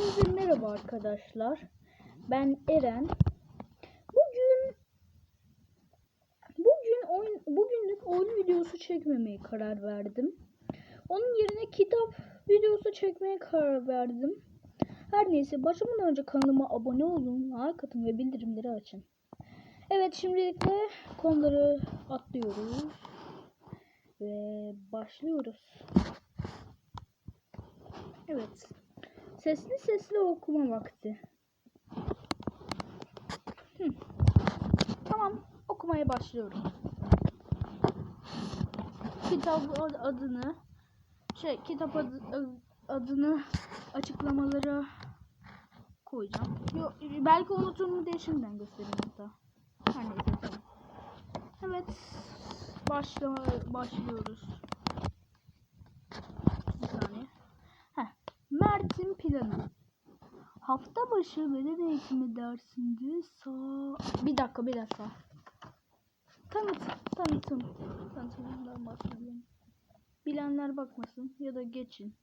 Hepinize merhaba arkadaşlar. Ben Eren. Bugün bugün oyun bugünlük oyun videosu çekmemeye karar verdim. Onun yerine kitap videosu çekmeye karar verdim. Her neyse başlamadan önce kanalıma abone olun, like atın ve bildirimleri açın. Evet şimdilik de konuları atlıyoruz ve başlıyoruz. Evet. Sesli sesli okuma vakti. Hı. Tamam, okumaya başlıyorum. Kitap ad- adını şey kitap adı, adını açıklamalara koyacağım. Yo, belki unuturum diye şimdiden göstereyim hatta. Her neyse tamam. Evet. Başla başlıyoruz. Bir saniye. Heh. Mert'in planı. Hafta başı beden eğitimi dersinde sağ... Bir dakika bir dakika. Tanıt, tanıtım. Tanıtımdan bahsedelim. Bilenler bakmasın ya da geçin.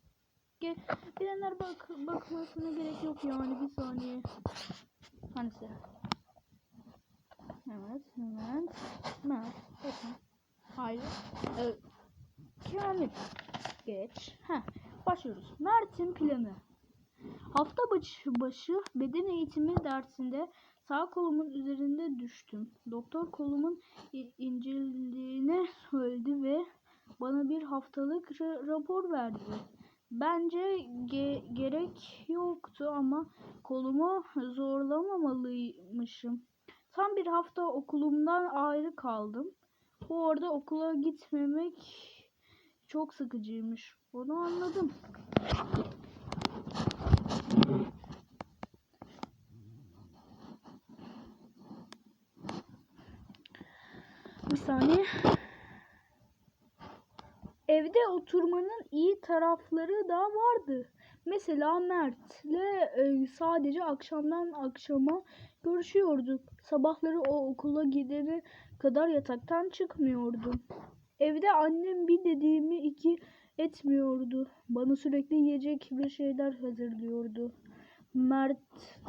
Ge bilenler bak bakmasına gerek yok yani bir saniye. Hangisi? Evet, hemen. Mert, bakın. Hayır. Ee, Kamil. Geç. Heh. Başlıyoruz. Mert'in planı. Hafta başı, beden eğitimi dersinde sağ kolumun üzerinde düştüm. Doktor kolumun inceldiğini söyledi ve bana bir haftalık ra- rapor verdi. Bence ge- gerek yoktu ama kolumu zorlamamalıymışım. Tam bir hafta okulumdan ayrı kaldım. Orada okula gitmemek çok sıkıcıymış. Bunu anladım. Bir saniye. Evde oturmanın iyi tarafları da vardı. Mesela Mert'le e, sadece akşamdan akşama görüşüyorduk. Sabahları o okula gidene kadar yataktan çıkmıyordum. Evde annem bir dediğimi iki etmiyordu. Bana sürekli yiyecek bir şeyler hazırlıyordu. Mert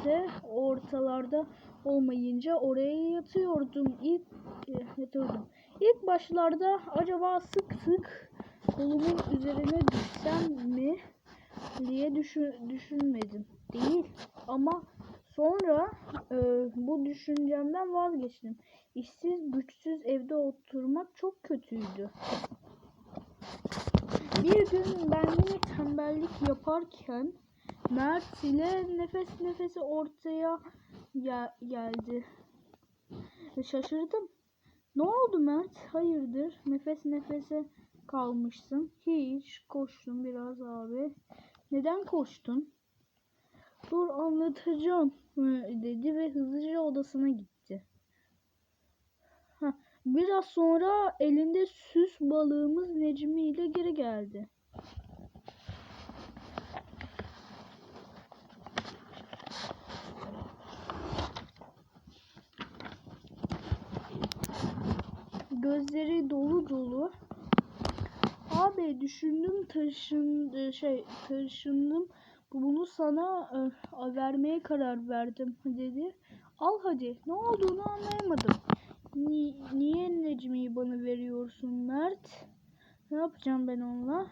de ortalarda olmayınca oraya yatıyordum. İlk e, yatıyordum. İlk başlarda acaba sık sık kolumun üzerine düşsem mi diye düşün, düşünmedim. Değil ama sonra e, bu düşüncemden vazgeçtim. İşsiz güçsüz evde oturmak çok kötüydü. Bir gün ben yine tembellik yaparken Mert ile nefes nefese ortaya gel- geldi. Şaşırdım. Ne oldu Mert? Hayırdır? Nefes nefese kalmışsın. Hiç koştum biraz abi. Neden koştun? Dur anlatacağım dedi ve hızlıca odasına gitti. Biraz sonra elinde süs balığımız Necmi ile geri geldi. Gözleri dolu dolu. Abi düşündüm taşın şey taşındım. Bunu sana e, vermeye karar verdim dedi. Al hadi. Ne olduğunu anlayamadım. Ni- niye Necmi'yi bana veriyorsun Mert? Ne yapacağım ben onunla?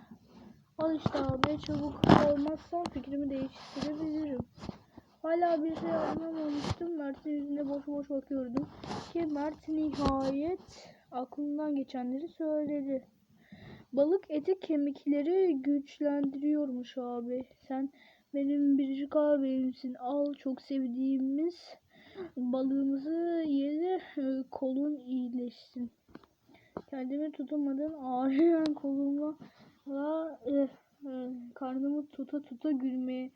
Al işte abi çabuk olmazsan fikrimi değiştirebilirim. Hala bir şey anlamamıştım. Mert'in yüzüne boş boş bakıyordum. Ki Mert nihayet aklından geçenleri söyledi. Balık eti kemikleri güçlendiriyormuş abi. Sen benim biricik abimsin. Al çok sevdiğimiz balığımızı ye de e, kolun iyileşsin. Kendimi tutamadım. Ağrıyan kolumla e, e, karnımı tuta tuta gülmeye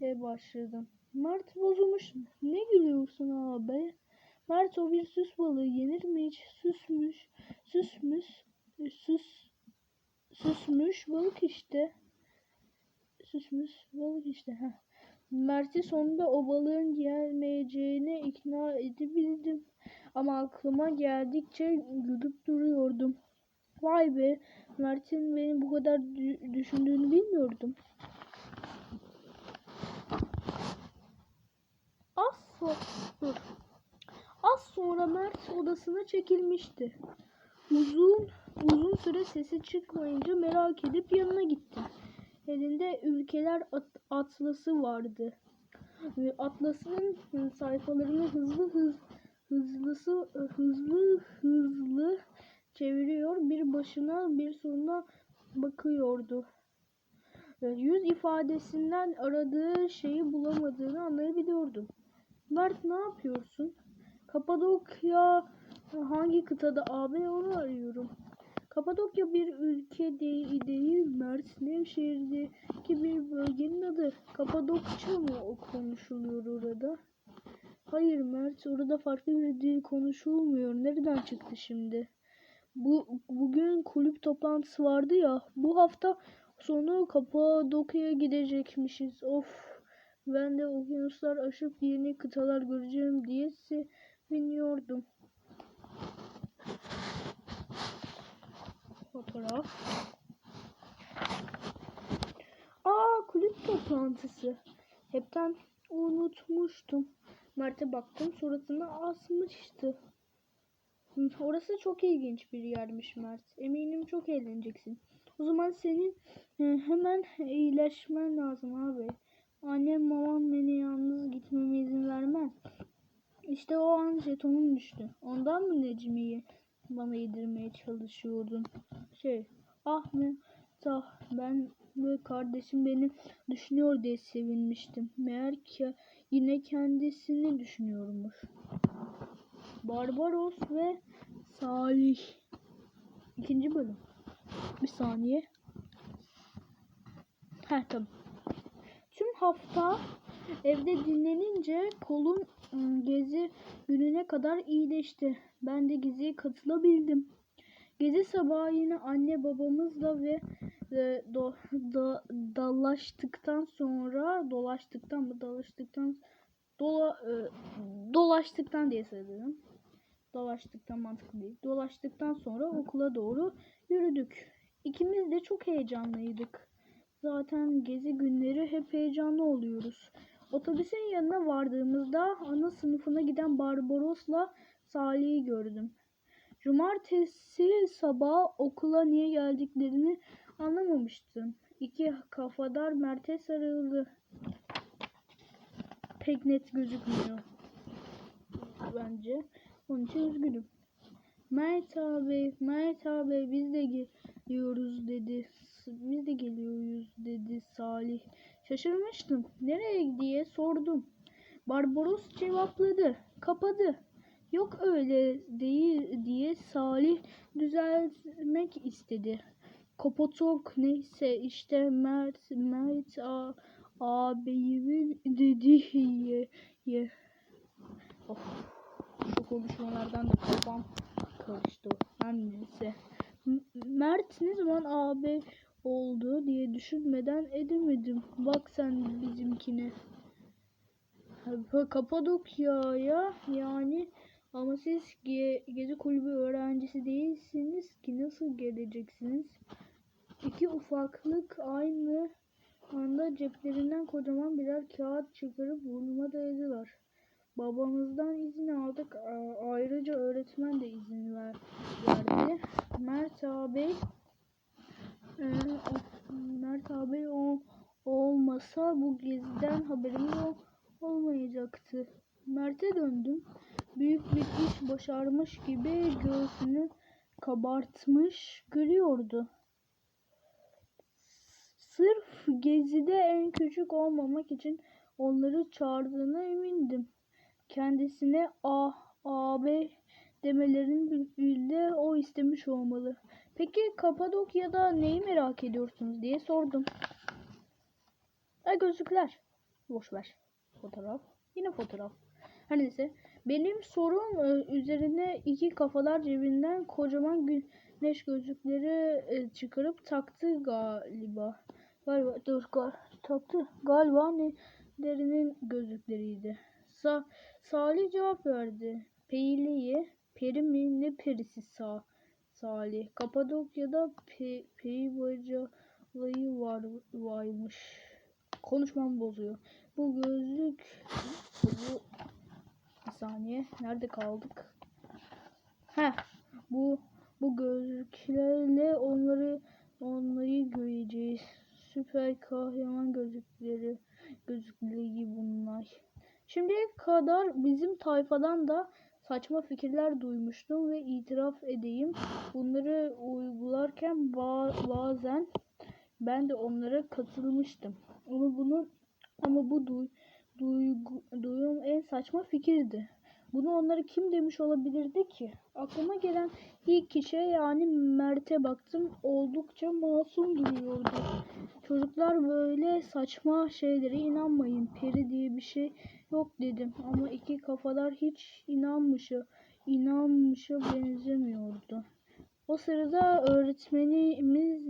başladım. Mert bozulmuş. Ne gülüyorsun abi? Mert o bir süs balığı yenir mi hiç? Süsmüş. Süsmüş. Süs. Süsmüş balık işte. Süsmüş balık işte. Heh. Mert'i sonunda o balığın gelmeyeceğine ikna edebildim. Ama aklıma geldikçe gülüp duruyordum. Vay be, Mert'in beni bu kadar düşündüğünü bilmiyordum. Az sonra, az sonra Mert odasına çekilmişti. Uzun uzun süre sesi çıkmayınca merak edip yanına gittim. Elinde ülkeler at- atlası vardı. Atlas'ın sayfalarını hızlı hız hızlısı hızlı hızlı çeviriyor. Bir başına bir sonuna bakıyordu. Yüz ifadesinden aradığı şeyi bulamadığını anlayabiliyordum. Mert ne yapıyorsun? Kapadokya hangi kıtada abi onu arıyorum. Kapadokya bir ülke değil, değil Mert. Nevşehir'deki bir bölgenin adı. Kapadokça mı konuşuluyor orada? Hayır Mert, orada farklı bir dil konuşulmuyor. Nereden çıktı şimdi? Bu bugün kulüp toplantısı vardı ya. Bu hafta sonu Kapadokya'ya gidecekmişiz. Of. Ben de okyanuslar aşıp yeni kıtalar göreceğim diye seviniyordum. Fotoğraf. Aa kulüp toplantısı. Hepten unutmuştum. Mert'e baktım suratını asmıştı. Orası çok ilginç bir yermiş Mert. Eminim çok eğleneceksin. O zaman senin e, hemen iyileşmen lazım abi. Annem babam beni yalnız gitmeme izin vermez. İşte o an jetonum düştü. Ondan mı Necmi'yi bana yedirmeye çalışıyordun? Şey, ah mı? Ah, ben ve kardeşim beni düşünüyor diye sevinmiştim. Meğer ki yine kendisini düşünüyormuş. Barbaros ve Salih. İkinci bölüm. Bir saniye. Heh tamam. Tüm hafta evde dinlenince kolum gezi gününe kadar iyileşti. Ben de geziye katılabildim. Gezi sabahı yine anne babamızla ve e, do, da, dalaştıktan sonra dolaştıktan mı dalaştıktan dola, e, dolaştıktan diye söyledim. Dolaştıktan mantıklı değil. Dolaştıktan sonra okula doğru yürüdük. İkimiz de çok heyecanlıydık. Zaten gezi günleri hep heyecanlı oluyoruz. Otobüsün yanına vardığımızda ana sınıfına giden Barbaros'la Salih'i gördüm. Cumartesi sabah okula niye geldiklerini anlamamıştım. İki kafadar Mert'e sarıldı. Pek net gözükmüyor. Bence. Onun için üzgünüm. Mert abi, Mert abi biz de geliyoruz dedi. Biz de geliyoruz dedi Salih. Şaşırmıştım. Nereye diye sordum. Barbaros cevapladı. Kapadı. Yok öyle değil diye Salih düzeltmek istedi. Kapatok neyse işte Mert, Mert a, ağabeyimin dediği ye. Of, şu konuşmalardan da kafam karıştı. Her neyse. Mert ne zaman ağabey oldu diye düşünmeden edemedim. Bak sen bizimkine. Kapadokya'ya yani ama siz ge- gezi kulübü öğrencisi değilsiniz ki nasıl geleceksiniz? İki ufaklık aynı anda ceplerinden kocaman birer kağıt çıkarıp burnuma dayadılar. Babamızdan izin aldık. Ayrıca öğretmen de izin ver, verdi. Mert ağabey Mert ağabey o, olmasa bu geziden haberimiz ol, olmayacaktı. Mert'e döndüm. Büyük bir iş başarmış gibi göğsünü kabartmış gülüyordu. Sırf gezide en küçük olmamak için onları çağırdığına emindim. Kendisine A, AB demelerin bir de o istemiş olmalı. Peki Kapadokya'da neyi merak ediyorsunuz diye sordum. Ha gözlükler. Boş ver. Fotoğraf. Yine fotoğraf. Her neyse. Benim sorum e, üzerine iki kafalar cebinden kocaman güneş gözlükleri e, çıkarıp taktı galiba. Galiba dur gal taktı. Galiba ne derinin gözlükleriydi. Sa Salih cevap verdi. Peyliği, peri mi ne perisi sa Salih. Kapadokya'da pe peri bacalayı var varmış. Konuşmam bozuyor. Bu gözlük bu bir saniye. Nerede kaldık? Heh, bu bu gözlüklerle onları onları göreceğiz. Süper kahraman gözlükleri gözlükleri bunlar. Şimdiye kadar bizim tayfadan da saçma fikirler duymuştum ve itiraf edeyim. Bunları uygularken ba- bazen ben de onlara katılmıştım. Ama bunu ama bu duy, duygu, duyum en saçma fikirdi. Bunu onlara kim demiş olabilirdi ki? Aklıma gelen ilk kişiye yani Mert'e baktım. Oldukça masum duruyordu. Çocuklar böyle saçma şeylere inanmayın. Peri diye bir şey yok dedim. Ama iki kafalar hiç inanmışa, inanmışa benzemiyordu. O sırada öğretmenimiz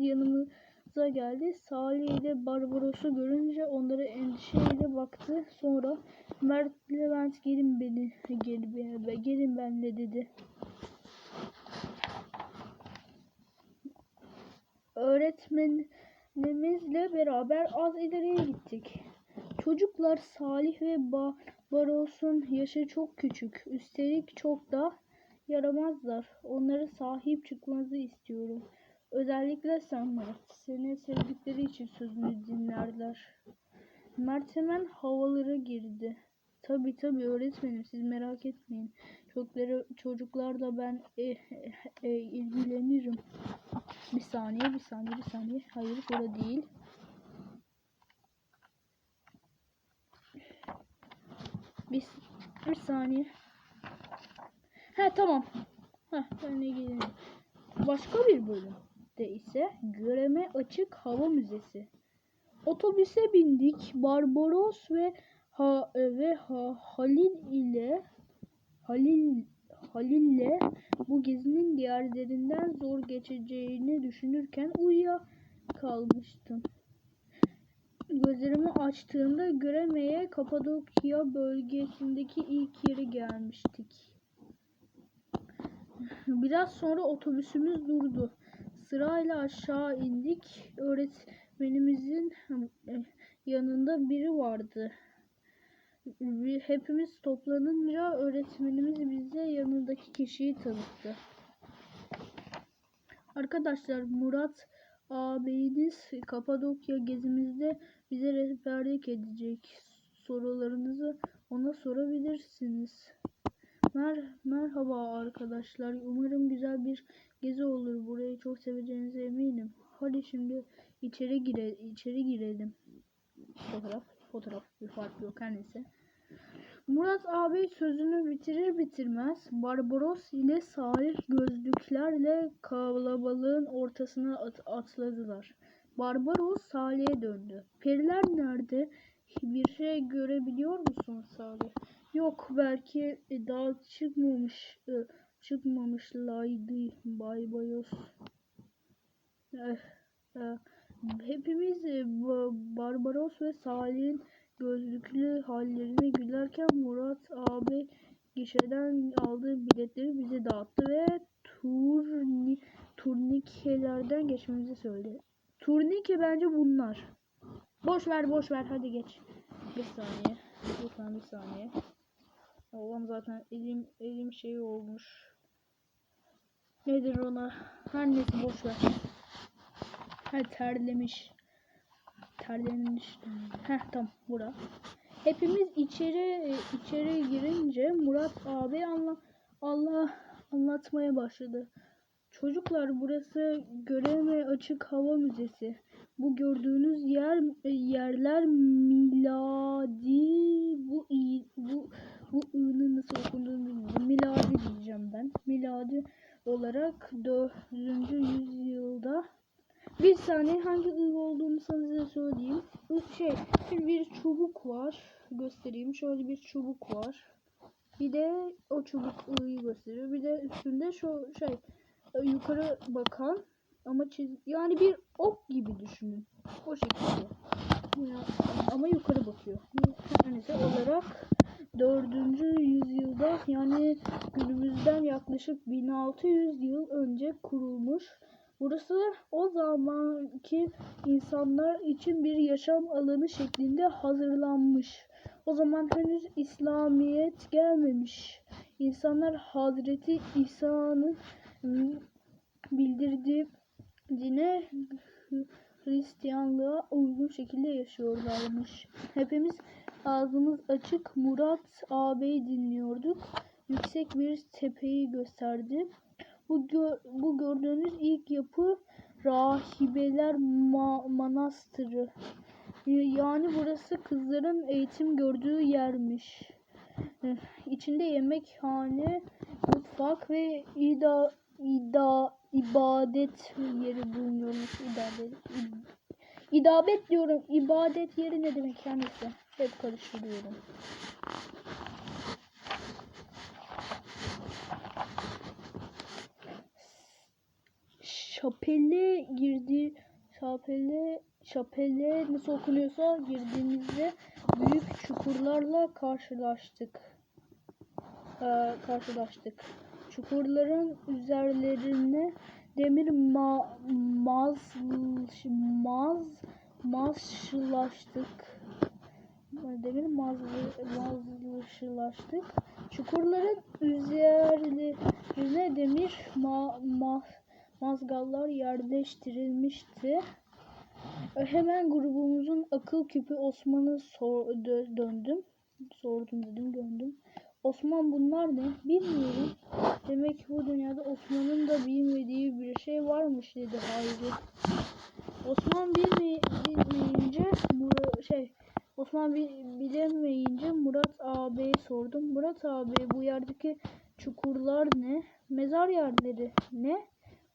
yanımıza geldi. Salih ile Barbaros'u görünce onlara endişeyle baktı. Sonra Mert Levent gelin beni gelin, gelin benle dedi. Öğretmenimizle beraber az ileriye gittik. Çocuklar Salih ve Barbaros'un yaşı çok küçük. Üstelik çok da yaramazlar. Onlara sahip çıkmanızı istiyorum. Özellikle sen Murat. Seni sevdikleri için sözünü dinlerler. Mert hemen havalara girdi. Tabi tabi öğretmenim siz merak etmeyin. Çocukları, çocuklarla ben e, e, e, ilgilenirim. Bir saniye bir saniye bir saniye. Hayır burada değil. Bir, bir saniye. Ha tamam. Ha ben ilgilenirim. Başka bir bölümde ise göreme açık hava müzesi. Otobüse bindik. Barbaros ve ha ve ha, Halil ile Halil Halil'le bu gezinin diğerlerinden zor geçeceğini düşünürken uyuya kalmıştım. Gözlerimi açtığımda göremeye Kapadokya bölgesindeki ilk yere gelmiştik. Biraz sonra otobüsümüz durdu. Sırayla aşağı indik. Öğretmenimizin eh, yanında biri vardı. Hepimiz toplanınca öğretmenimiz bize yanındaki kişiyi tanıttı. Arkadaşlar Murat ağabeyiniz Kapadokya gezimizde bize rehberlik edecek. Sorularınızı ona sorabilirsiniz. Mer merhaba arkadaşlar. Umarım güzel bir gezi olur. Burayı çok seveceğinize eminim. Hadi şimdi içeri gire içeri girelim. Fotoğraf, fotoğraf bir fark yok her neyse. Murat abi sözünü bitirir bitirmez Barbaros ile Salih gözlüklerle kalabalığın ortasına at atladılar. Barbaros Salih'e döndü. Periler nerede? Bir şey görebiliyor musun Salih? Yok belki daha çıkmamış e, çıkmamışlardı Bay Bayos. Eh, eh, Hepimiz e, Barbaros ve Salih'in gözlüklü hallerine gülerken Murat abi gişeden aldığı biletleri bize dağıttı ve turni, turnikelerden geçmemizi söyledi. Turnike bence bunlar. Boş ver boş ver hadi geç. Bir saniye. Lütfen bir saniye. Oğlum zaten elim elim şey olmuş. Nedir ona? Her neyse boş ver. Ha terlemiş. Terlemiş. Heh tam bura. Hepimiz içeri içeri girince Murat abi anla Allah anlatmaya başladı. Çocuklar burası göreme açık hava müzesi. Bu gördüğünüz yer yerler miladi bu bu bu nasıl okunduğunu bilmiyorum. Miladi diyeceğim ben. Miladi olarak 4. yüzyılda bir saniye hangi ı olduğunu size söyleyeyim. Şey bir çubuk var. Göstereyim. Şöyle bir çubuk var. Bir de o çubuk ı'yı gösteriyor. Bir de üstünde şu şey yukarı bakan ama çiz yani bir ok gibi düşünün. O şekilde. Ya, ama yukarı bakıyor. Neyse olarak 4. yüzyılda yani günümüzden yaklaşık 1600 yıl önce kurulmuş. Burası o zamanki insanlar için bir yaşam alanı şeklinde hazırlanmış. O zaman henüz İslamiyet gelmemiş. insanlar Hazreti İsa'nın bildirdiği dine Hristiyanlığa uygun şekilde yaşıyorlarmış. Hepimiz ağzımız açık Murat ağabeyi dinliyorduk. Yüksek bir tepeyi gösterdi. Bu, gö- bu gördüğünüz ilk yapı Rahibeler Ma- Manastırı. Yani burası kızların eğitim gördüğü yermiş. Eh, İçinde yemekhane, mutfak ve ida, ida, ibadet yeri bulunuyormuş. İbadet, id- İdabet diyorum. İbadet yeri ne demek yani. Hep karıştırıyorum. Şapele girdi. Şapele şapele nasıl okunuyorsa girdiğimizde büyük çukurlarla karşılaştık. Ee, karşılaştık. Çukurların üzerlerine demir ma maz maz mazlaştık. Demir mazlı mazlaştık. Çukurların üzerlerine demir ma, ma mazgallar yerleştirilmişti. Hemen grubumuzun akıl küpü Osman'ı sor, dö- döndüm. Sordum dedim döndüm. Osman bunlar ne? Bilmiyorum. Demek ki bu dünyada Osman'ın da bilmediği bir şey varmış dedi Hayri. Osman bilme, bilmeyince Mur- şey Osman bi- bilemeyince Murat ağabeye sordum. Murat abi bu yerdeki çukurlar ne? Mezar yerleri ne?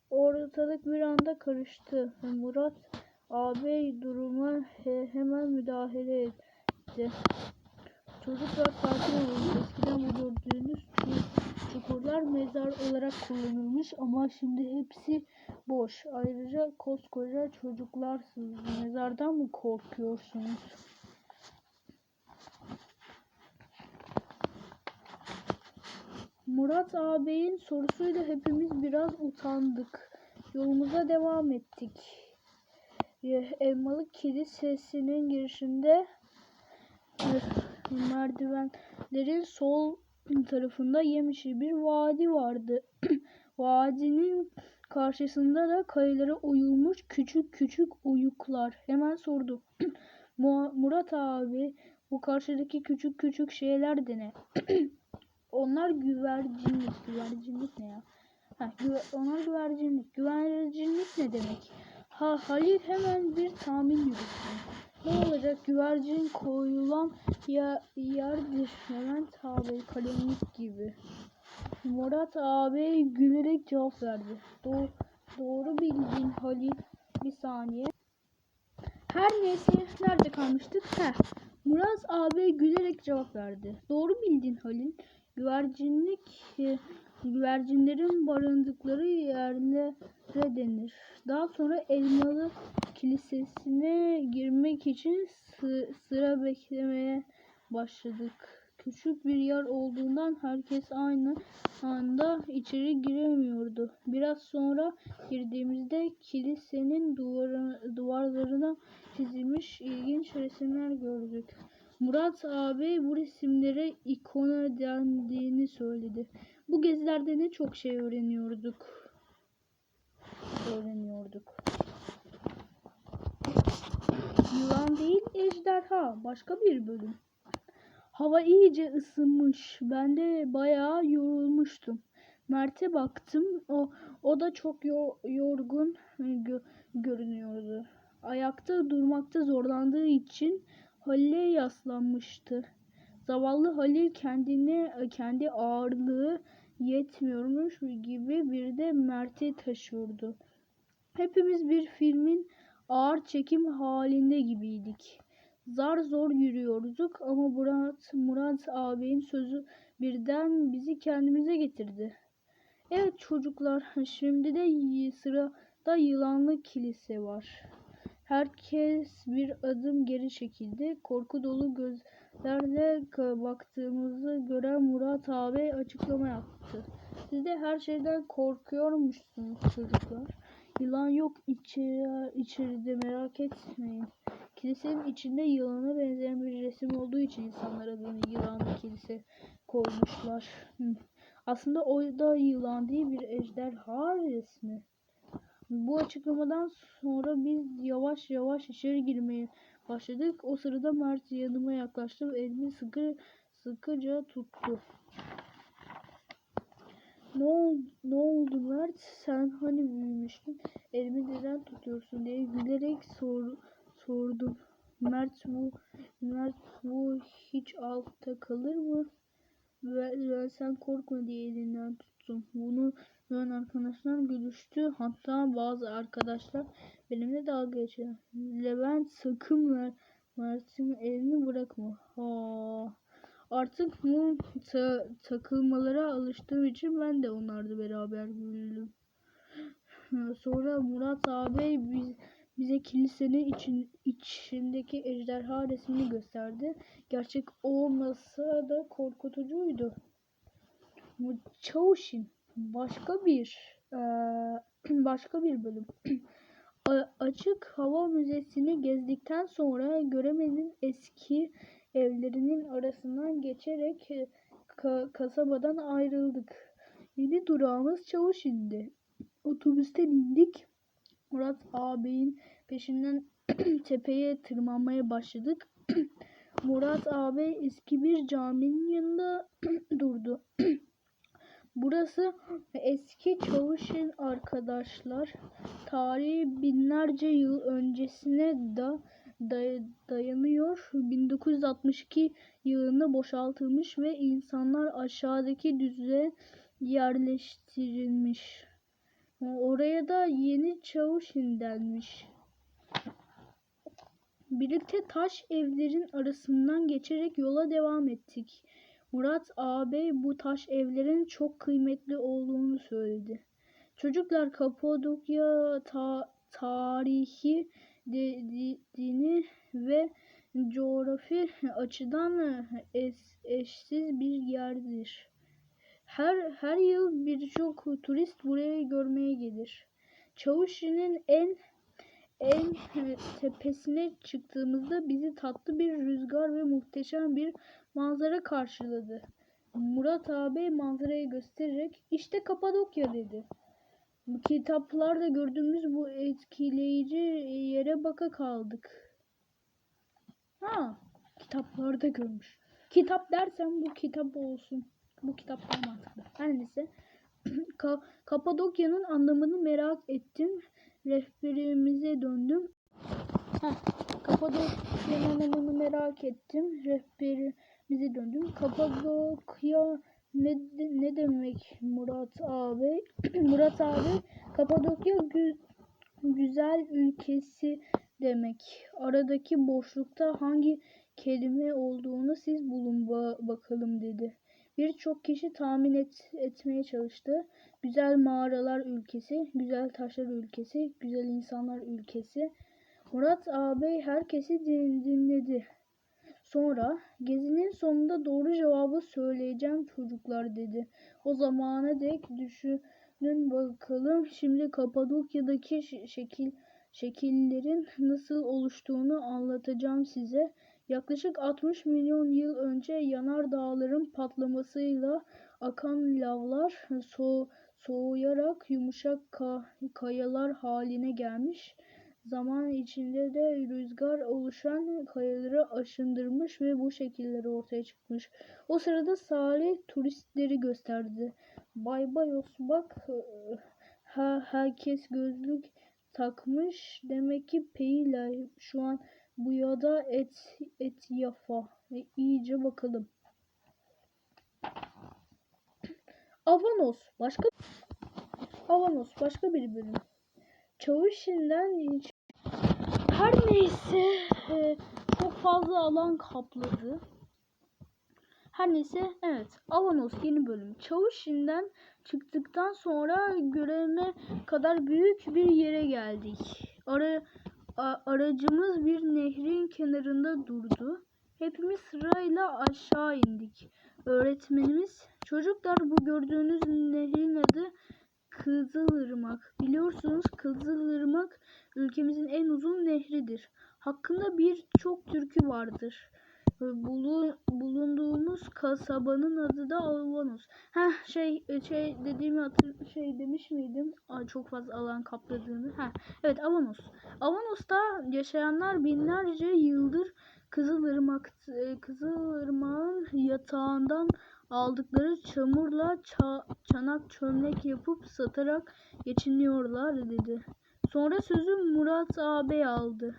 Ortalık bir anda karıştı. Murat ağabey duruma he- hemen müdahale etti. Çocuklar sakin olun. Eskiden bu gördüğünüz çu- çukurlar mezar olarak kullanılmış ama şimdi hepsi boş. Ayrıca koskoca çocuklarsınız. Mezardan mı korkuyorsunuz? Murat ağabeyin sorusuyla hepimiz biraz utandık. Yolumuza devam ettik. Elmalı Kilisesi'nin girişinde eh, merdivenlerin sol tarafında yemişi bir vadi vardı. Vadinin karşısında da kayalara oyulmuş küçük küçük uyuklar. Hemen sordu. Mu- Murat abi bu karşıdaki küçük küçük şeyler de ne? Onlar güvercinlik. Güvercinlik ne ya? Ha, güve- onlar güvercinlik. Güvercinlik ne demek? Ha, Halil hemen bir tahmin yürüttü. Ne olacak? Güvercin koyulan ya, yerdir. Levent abi kalemlik gibi. Murat abi gülerek cevap verdi. Doğru, doğru bildin Halil. Bir saniye. Her neyse nerede kalmıştık? Heh. Murat abi gülerek cevap verdi. Doğru bildin Halil. Güvercinlik güvercinlerin barındıkları yerlere denir. Daha sonra Elmalı Kilisesi'ne girmek için sı- sıra beklemeye başladık. Küçük bir yer olduğundan herkes aynı anda içeri giremiyordu. Biraz sonra girdiğimizde kilisenin duvarı, duvarlarına çizilmiş ilginç resimler gördük. Murat abi bu resimlere ikona dendiğini söyledi. Bu gezilerde ne çok şey öğreniyorduk. Öğreniyorduk. Yılan değil ejderha. Başka bir bölüm. Hava iyice ısınmış. Ben de bayağı yorulmuştum. Mert'e baktım. O, o da çok yo- yorgun gö- görünüyordu. Ayakta durmakta zorlandığı için Halil'e yaslanmıştı. Zavallı Halil kendine kendi ağırlığı yetmiyormuş gibi bir de Mert'i taşıyordu. Hepimiz bir filmin ağır çekim halinde gibiydik. Zar zor yürüyorduk ama Murat, Murat ağabeyin sözü birden bizi kendimize getirdi. Evet çocuklar, şimdi de sırada yılanlı kilise var. Herkes bir adım geri çekildi. Korku dolu gözlerle baktığımızı gören Murat abi açıklama yaptı. Siz de her şeyden korkuyormuşsunuz çocuklar. Yılan yok içeri, içeride merak etmeyin. Kilisenin içinde yılana benzeyen bir resim olduğu için insanlar adını yılanlı kilise koymuşlar. Aslında o da yılan değil bir ejderha resmi. Bu açıklamadan sonra biz yavaş yavaş içeri girmeye başladık. O sırada Mert yanıma yaklaştı ve elimi sıkı sıkıca tuttu. Ne oldu, ne oldu Mert? Sen hani büyümüştün? Elimi neden tutuyorsun diye gülerek sor, sordum. Mert bu Mert bu hiç altta kalır mı? Ve, ve sen korkma diye elinden tuttum. Bunu gören arkadaşlar gülüştü. Hatta bazı arkadaşlar benimle dalga geçiyor. Levent sakın ver. Mert'in elini bırakma. Ha. Artık bu ta- takılmalara alıştığım için ben de onlarla beraber güldüm. Sonra Murat abi biz, bize kilisenin için, içindeki ejderha resmini gösterdi. Gerçek olmasa da korkutucuydu. Çavuşin başka bir eee, başka bir bölüm. Açık hava müzesini gezdikten sonra Göreme'nin eski evlerinin arasından geçerek e, ka- kasabadan ayrıldık. Yeni durağımız Çavuşin'di. Otobüsten indik. Murat ağabeyin peşinden tepeye tırmanmaya başladık. Murat ağabey eski bir caminin yanında durdu. Burası eski Çavuşin arkadaşlar. Tarihi binlerce yıl öncesine da day- dayanıyor. 1962 yılında boşaltılmış ve insanlar aşağıdaki düze yerleştirilmiş. Oraya da yeni Çavuşin denmiş. Birlikte taş evlerin arasından geçerek yola devam ettik. Murat ağabey bu taş evlerin çok kıymetli olduğunu söyledi. Çocuklar Kapadokya ta- tarihi, de- di- dini ve coğrafi açıdan es- eşsiz bir yerdir. Her her yıl birçok turist buraya görmeye gelir. Çavuşi'nin en en tepesine çıktığımızda bizi tatlı bir rüzgar ve muhteşem bir manzara karşıladı. Murat abi manzarayı göstererek işte Kapadokya dedi. Kitaplarda gördüğümüz bu etkileyici yere baka kaldık. Ha, kitaplarda görmüş. Kitap dersen bu kitap olsun. Bu kitap daha mantıklı. Her neyse. Ka- Kapadokya'nın anlamını merak ettim. Rehberimize döndüm. Heh, Kapadokya'nın anlamını merak ettim. Rehberimize döndüm. Kapadokya ne, ne demek Murat abi? Murat abi Kapadokya gü- güzel ülkesi demek. Aradaki boşlukta hangi kelime olduğunu siz bulun ba- bakalım dedi. Birçok kişi tahmin et, etmeye çalıştı. Güzel mağaralar ülkesi, güzel taşlar ülkesi, güzel insanlar ülkesi. Murat ağabey herkesi din- dinledi. Sonra gezinin sonunda doğru cevabı söyleyeceğim çocuklar dedi. O zamana dek düşünün bakalım. Şimdi Kapadokya'daki şekil şekillerin nasıl oluştuğunu anlatacağım size. Yaklaşık 60 milyon yıl önce yanar dağların patlamasıyla akan lavlar so soğuyarak yumuşak ka- kayalar haline gelmiş. Zaman içinde de rüzgar oluşan kayaları aşındırmış ve bu şekilleri ortaya çıkmış. O sırada Salih turistleri gösterdi. Bay Bayos bak ha, herkes gözlük takmış. Demek ki Peyla şu an bu yada et et yafa. E, iyice bakalım. Avanos başka Avanos başka bir bölüm. Çavuşinden her neyse e, çok fazla alan kapladı. Her neyse evet Avanos yeni bölüm. Çavuşinden çıktıktan sonra görene kadar büyük bir yere geldik. Ara, a- aracımız bir nehrin kenarında durdu. Hepimiz sırayla aşağı indik. Öğretmenimiz çocuklar bu gördüğünüz nehrin adı Kızılırmak. Biliyorsunuz Kızılırmak ülkemizin en uzun nehridir. Hakkında birçok türkü vardır. Bulun, bulunduğumuz kasabanın adı da Alvanos. Heh şey e, şey dediğimi hatır şey demiş miydim? Aa, çok fazla alan kapladığını. Heh, evet Avanos. Avanos'ta yaşayanlar binlerce yıldır Kızılırmak e, Kızılırmak'ın yatağından aldıkları çamurla ça- çanak çömlek yapıp satarak geçiniyorlar dedi. Sonra sözü Murat ağabey aldı.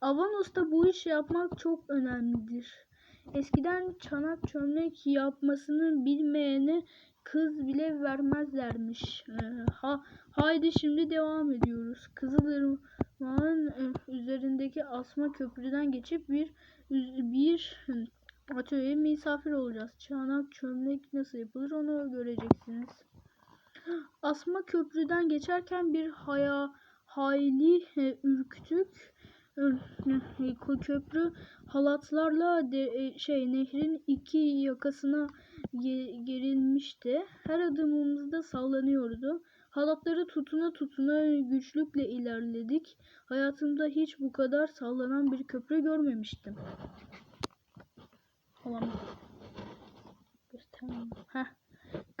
Avanos'ta bu iş yapmak çok önemlidir. Eskiden çanak çömlek yapmasını bilmeyene kız bile vermezlermiş. Ee, ha, haydi şimdi devam ediyoruz. Kızılırmak'ın e, üzerindeki asma köprüden geçip bir bir atölyeye misafir olacağız. Çanak çömlek nasıl yapılır onu göreceksiniz. Asma köprüden geçerken bir haya hayli e, ürktük. E, köprü halatlarla de, e, şey nehrin iki yakasına ge- gerilmişti. Her adımımızda sallanıyordu. Halatları tutuna tutuna güçlükle ilerledik. Hayatımda hiç bu kadar sallanan bir köprü görmemiştim. Tamam. Göstereyim. Heh.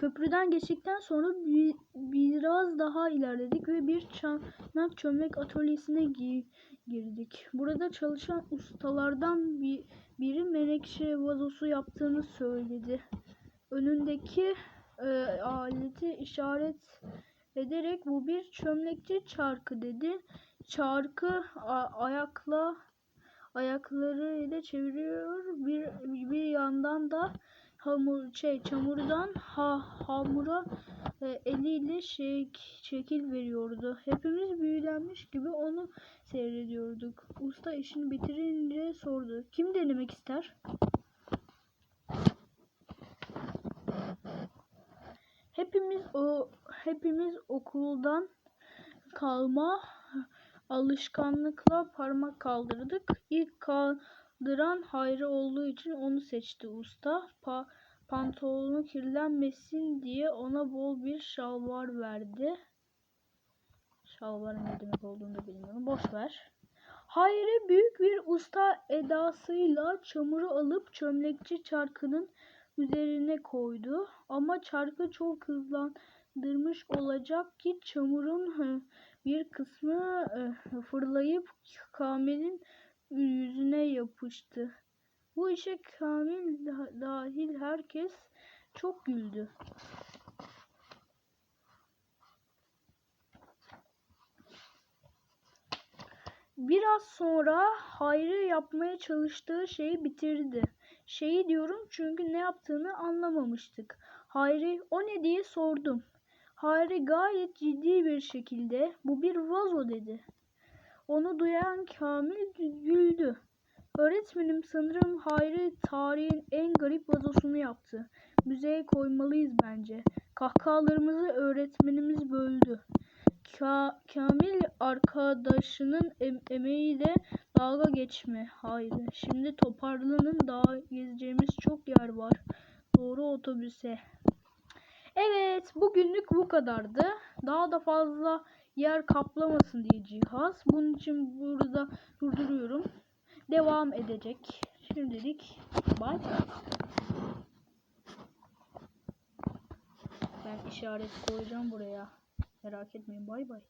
Köprüden geçtikten sonra bir, biraz daha ilerledik ve bir çanak çömlek atölyesine gi- girdik. Burada çalışan ustalardan bir, biri menekşe vazosu yaptığını söyledi. Önündeki e, aleti işaret ederek bu bir çömlekçi çarkı dedi. Çarkı ayakla ayaklarıyla çeviriyor. Bir bir yandan da hamur şey çamurdan ha, hamura e, eliyle şey şekil veriyordu. Hepimiz büyülenmiş gibi onu seyrediyorduk. Usta işini bitirince sordu. Kim denemek ister? Hepimiz o hepimiz okuldan kalma alışkanlıkla parmak kaldırdık. İlk kaldıran Hayri olduğu için onu seçti usta. Pa pantolonu kirlenmesin diye ona bol bir şalvar verdi. Şalvarın ne demek olduğunu bilmiyorum. Boş ver. Hayri büyük bir usta edasıyla çamuru alıp çömlekçi çarkının üzerine koydu. Ama çarkı çok hızlandırmış olacak ki çamurun bir kısmı e, fırlayıp Kamil'in yüzüne yapıştı. Bu işe Kamil dahil herkes çok güldü. Biraz sonra Hayri yapmaya çalıştığı şeyi bitirdi. Şeyi diyorum çünkü ne yaptığını anlamamıştık. Hayri o ne diye sordum. Hayri gayet ciddi bir şekilde bu bir vazo dedi. Onu duyan Kamil güldü. Öğretmenim sanırım Hayri tarihin en garip vazosunu yaptı. Müzeye koymalıyız bence. Kahkahalarımızı öğretmenimiz böldü. Ka Kamil arkadaşının em emeğiyle dalga geçme. Hayri. Şimdi toparlanın daha gezeceğimiz çok yer var. Doğru otobüse. Evet bugünlük bu kadardı. Daha da fazla yer kaplamasın diye cihaz. Bunun için burada durduruyorum. Devam edecek. Şimdilik bay Ben işaret koyacağım buraya. Merak etmeyin bay bay.